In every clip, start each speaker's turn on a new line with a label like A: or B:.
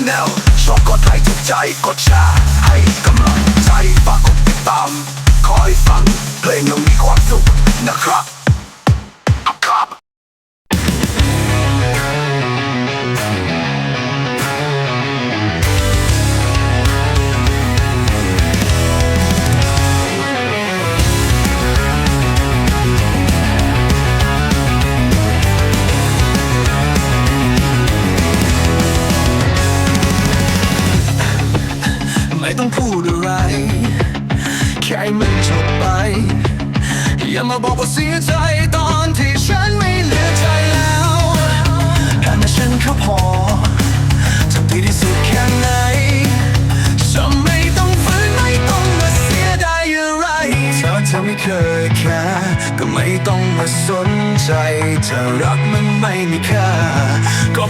A: Chanel ชอบกดไลค์ถูกใจกดแชร์ให้กำลังใจฝากกด
B: ไม่ต้องพูดอะไร แค่มันจบไป อย่ามาบอกว่าเสียใจตอนที่ฉันไม่เหลือใจแล้วแค่นั้นฉันก็พอทำดีที่สุดแค่ไหนฉันไม่ต้องฝืนไม่ต้องมาเสียดายอะไรเธอเธอไม่เคยแค่ก็ไม่ต้องมาสนใจเธอรักมันไม่มีค่าก็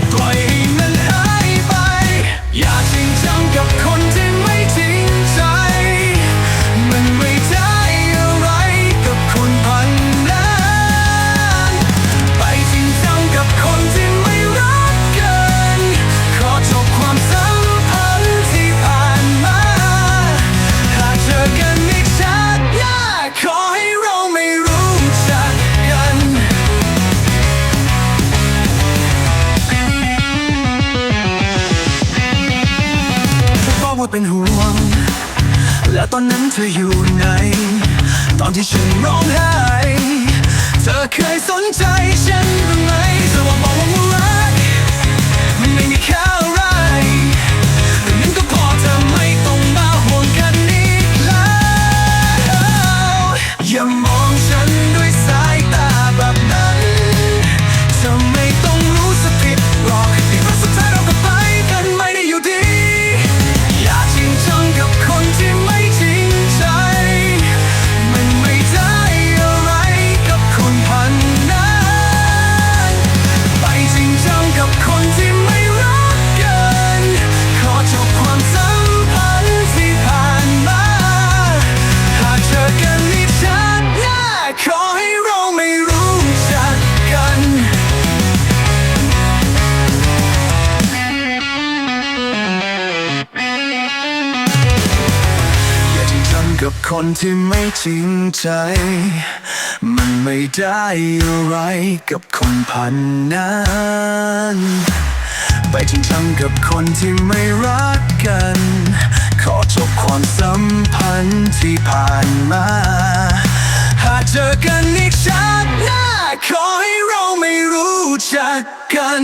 B: เป็นห่วง แล้วตอนนั้นเธออยู่ไหน ตอนที่ฉันร้องไห้เธอเคยสนใจฉันบ้างไหมเธอว่าบอกว่ารักมันไม่มีค่าอะไรแต่นั้นก็พอเธอไม่ต้องมาห่วงกันอีกแล้วอย่ามอง กับคนที่ไม่จริงใจ มันไม่ได้อะไรกับคนพันนั้นไปจริงจังกับคนที่ไม่รักกัน ขอจบความสัมพันธ์ที่ผ่านมา หากเจอกันอีกชาติหน้า ขอให้เราไม่รู้จักกัน